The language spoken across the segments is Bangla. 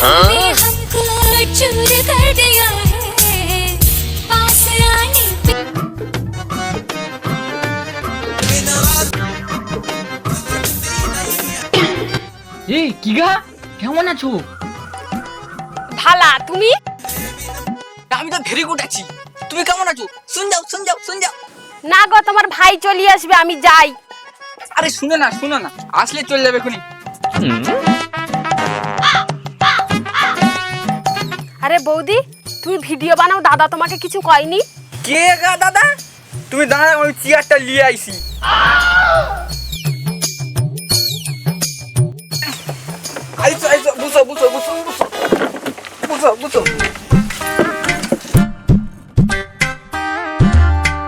এই কি কেমন আছো? ভালা তুমি? আমি তো ভেরি গুড আছি। তুমি কেমন আছো? শুন যাও শুন যাও শুন যাও। না গো তোমার ভাই চলে আসবে আমি যাই। আরে শুনে না শুনো না। আসলে চলে যাবে এখনই আরে বৌদি তুমি ভিডিও বানাও দাদা তোমাকে কিছু কয়নি? কে গা দাদা? তুমি দাঁড়াও আমি চেয়ারটা নিয়ে আইছি। আইসো আইসো বুঝো বুঝো বুঝো বুঝো বুঝো বুঝো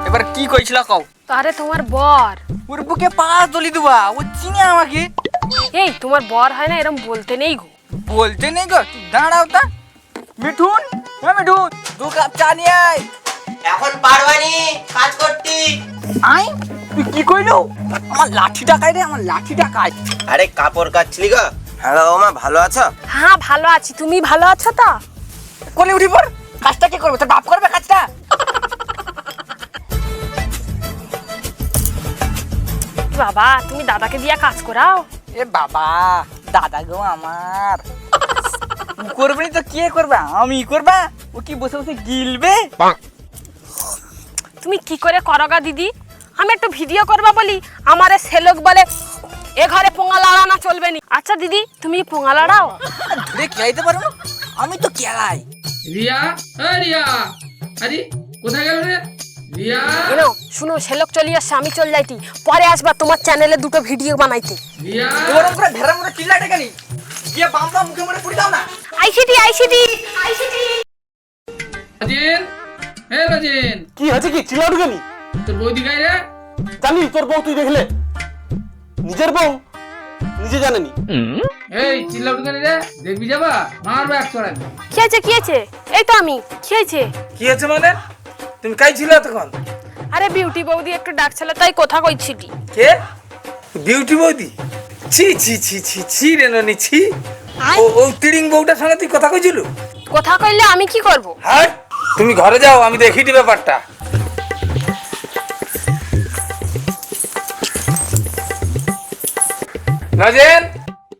এবার কি কইছিল কও? আরে তোমার বর। ওর বুকে পাঁচ দলি দেবা ও চিনে আমাকে। এই তোমার বর হয় না এরম বলতে নেই গো। বলতে নেই গো দাঁড়াও তা। মিঠুন? হ্যাঁ মিঠুন। দু কাপ চা নিয়ে আয়। এখন পারবানি কাজ করতি আই তুই কি কইলো? আমার লাঠি টাকায় রে আমার লাঠি টাকায় আরে কাপড় কাচ্ছিলি গো। হ্যাঁ বাবা মা ভালো আছো? হ্যাঁ ভালো আছি। তুমি ভালো আছো তো? কোলে উঠি পর কাজটা কে করবে? তোর বাপ করবে কাজটা? বাবা তুমি দাদাকে দিয়া কাজ করাও? এ বাবা দাদা গো আমার। করবে তো কে করবে? আমি করবা? ও কি বসে বসে গিলবে? তুমি কি করে করগা দিদি? আমি একটু ভিডিও করবা বলি। আমারে সেলোক বলে এ ঘরে পোঙা লাড়ানো চলবে নি। আচ্ছা দিদি তুমি পোঙা লাড়াও? ধরে খেলাইতে পারো আমি তো খেলাই। রিয়া এই রিয়া আরে কোথায় গেল রে? রিয়া। শুনো সেলোক চলে আসছে আমি চল যাইতি। পরে আসবা তোমার চ্যানেলে দুটো ভিডিও বানাইতে। রিয়া। ভেড়া মরে চিল্লাটে কেন আইসিটি আইসিটি রাজেন? হে রাজেন। কি হয়েছে কি? চিল্লাউট গেলি তোর বৌদি গাই রে? জানি তোর বউ তুই দেখলে। নিজের বউ? নিজে জানেনি। এই চিল্লা উঠে রে? দেখবি যাবা? মারবে এক চড়াই কি আছে কি আছে এই তো আমি। কি হয়েছে? কি আছে মানে? তুমি কাই ছিল তখন আরে বিউটি বৌদি একটু ডাকছিল তাই কথা কইছিলি কে? বিউটি বৌদি? ছি ছি ছি ছি ছি রে ননি ছি। ও ও বউটার সঙ্গে তুই কথা কইছিল? কথা কইলে আমি কি করব? হ্যাঁ তুমি ঘরে যাও আমি দেখি দি ব্যাপারটা। রাজেন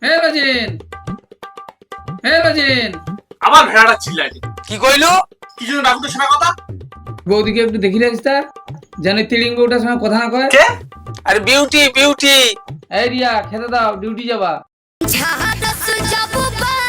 হে রাজেন হে রাজেন আবার ভেড়াটা চিল্লাছে কি কইলো? কি জন্য ডাকুটের শোনা কথা? বৌদিকে একটু দেখি রাখিস তা জানি তিলিং বউটার সঙ্গে কথা না কয়। কে? আরে বিউটি বিউটি এই রিয়া খেতে দাও ডিউটি যাবা।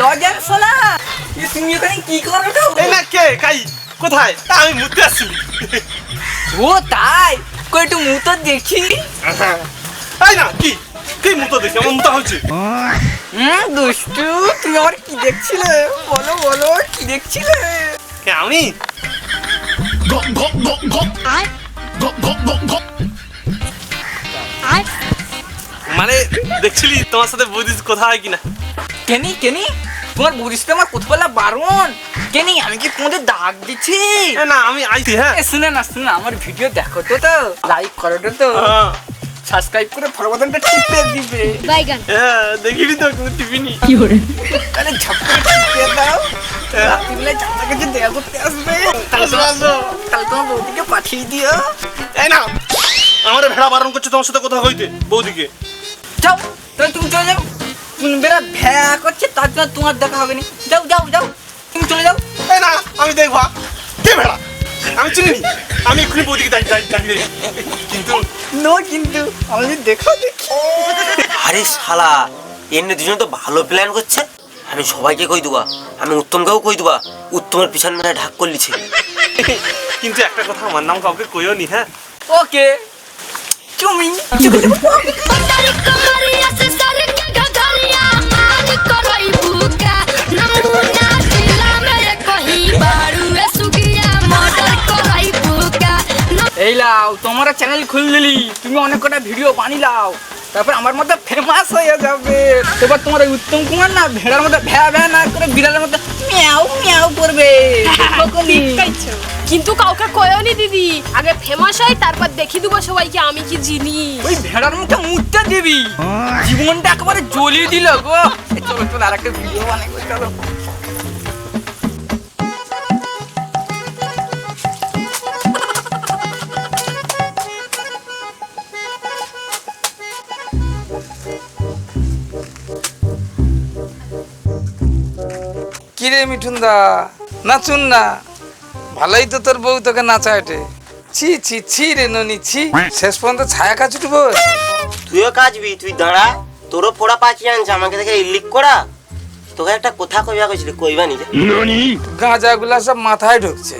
লজেন সোনা তুমি কি করো তো এই না কে? কাই? কোথায়? তা আমি মুতে আসছি ও তাই? কই একটু মুখ দেখি। এই না কি? কি মুতো দেখি? আমার মুতা হচ্ছে। হুম দুষ্টু তুমি আমার কি দেখছিলে? বলো বলো কি দেখছিলে? কে আমি? মানে দেখছিলি তোমার সাথে বৌদি কথা হয় কিনা? কেনি কেনি? তোমার বুড়িতে আমার কুতপালা বারণ? কেনি আমি কি তোমাদের দাগ দিচ্ছি? না আমি আইছি হ্যাঁ। শুনে না শুনে আমার ভিডিও দেখো তো তো লাইক করো তো তো। হ্যাঁ। সাবস্ক্রাইব করে ফলো বাটনটা টিপে দিবে। বাইগান হ্যাঁ দেখিনি তো কোনো টিপি নি কি করে আরে ঝাপটা টিপে দাও। রাত্রিবেলা ঝাপটা যে দেয়া করতে আসবে। তাহলে আসো তাহলে তোমার বৌদিকে পাঠিয়ে দিও। এই না আমার ভেড়া বারণ করছে তোমার সাথে কথা কইতে বৌদিকে। চল তাহলে তুমি চলে যাও। বেড়া ভ্যা করছে তার জন্য তোমার দেখা হবে না যাও যাও যাও তুমি চলে যাও। এই না আমি দেখবা কে ভেড়া? আমি চিনি আমি এক্ষুনি বৌদিকে ডাকি কিন্তু নো কিন্তু আমি দেখো দেখি। আরে শালা এমনি দুজন তো ভালো প্ল্যান করছে। আমি সবাইকে কই দেবা আমি উত্তমকেও কই দেবা উত্তমের পিছন মানে ঢাক করলিছে। কিন্তু একটা কথা আমার নাম কাউকে কইও নি হ্যাঁ? ওকে চুমি তোমার চ্যানেল খুললি তুমি অনেক কটা ভিডিও বানিলাও। তারপর আমার মধ্যে ফেমাস হয়ে যাবে। এবার তোমার ওই উত্তম কুমার না ভেড়ার মধ্যে ভ্যা ভ্যা না করে বিড়ালের মধ্যে মিয়াও মিয়াও করবে। কিন্তু কাউকে কয়নি দিদি। আগে ফেমাস হয় তারপর দেখি দেবো সবাইকে আমি কি জিনিস ওই ভেড়ার মুখে মুখটা দিবি। জীবনটা একেবারে জ্বলিয়ে দিল গো। চলো চলো আর একটা ভিডিও বানাই চলো। কিরে মিঠুন দা নাচুন না। ভালোই তো তোর বউ তোকে নাচাইটে ছি ছি ছি রে ননি ছি। শেষ পর্যন্ত ছায়া কাজ উঠবো তুইও কাজবি তুই দাঁড়া। তোরও ফোড়া পাখি আনছে আমাকে দেখে ইলিক করা। তোকে একটা কথা কইবা কইছিলি কইবা নি রে। গাঁজাগুলা সব মাথায় ঢুকছে।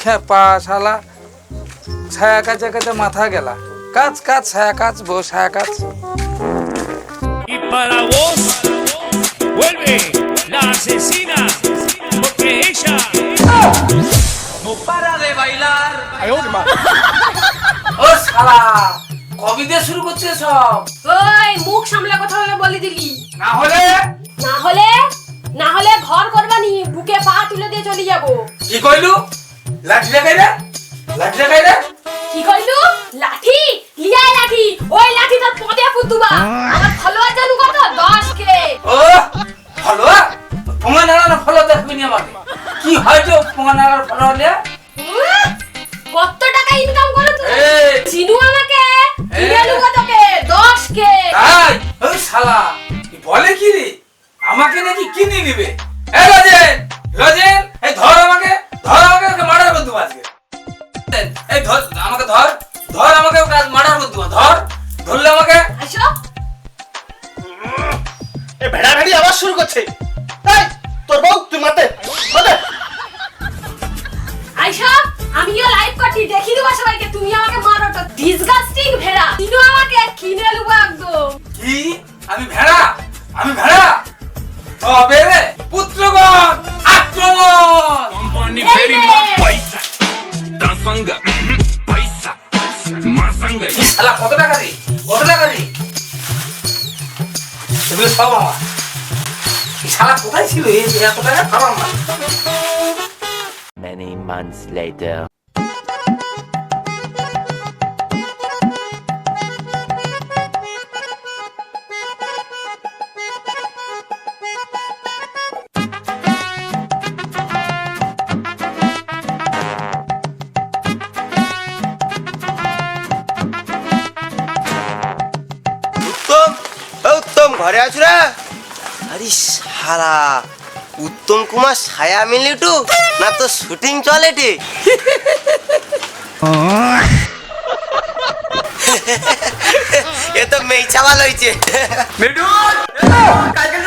খেপা শালা। ছায়া কাছে কাছে মাথা গেলা। কাজ কাজ ছায়া কাজ বউ ছায়া কাজ Y para vos, vuelve. La asesina, porque ella no para de bailar. ও শালা কবি দিয়ে শুরু করছে সব? ওই মুখ সামলে কথা বলে বলে দিলি। না হলে? না হলে? না হলে ঘর করবানি বুকে পা তুলে দিয়ে চলে যাব। কি কইলু? লাঠি লাগাই রে লাঠি লাগাই রে কি কইলু? লাঠি? লিয়াই লাঠি। ওই শালা বলে কি রে? আমাকে নাকি কিনে নিবে? এ রাজেন রাজেন এই ধর আমাকে ধর আমাকে ওকে মার্ডার করে দেবো আজকে। এই ধর আমাকে ধর ধর আমাকে ওকে আজ মার্ডার করে দেবো ধর। ধরলে আমাকে? আসো। এ ভেড়া ভেড়ি আবার শুরু করছে। এই তোর বউ তুই মাতে মাতে আইসা আমিও লাইভ করছি দেখি দেবো সবাইকে। তুমি আমাকে মারো তো ডিসগাস্টিং ভেড়া। চিনু আমাকে কিনে লুবো একদম। কি? আমি ভেড়া আমি ভেড়া। তবে পুত্রগণ আক্রমণ! Company Hey, very hey. much paisa, danzanga, paisa, শালা কত টাকা দি কত টাকা দি এগুলো সব আমার। শালা কোথায় ছিল এই এত টাকা? আমার। Many months later. ঘরে আছো রে? আরে সারা, উত্তম কুমার ছায়া মিলিটু না তো শুটিং চলে টি? এ তো মেই চাওয়াল হয়েছে মিডু কালকে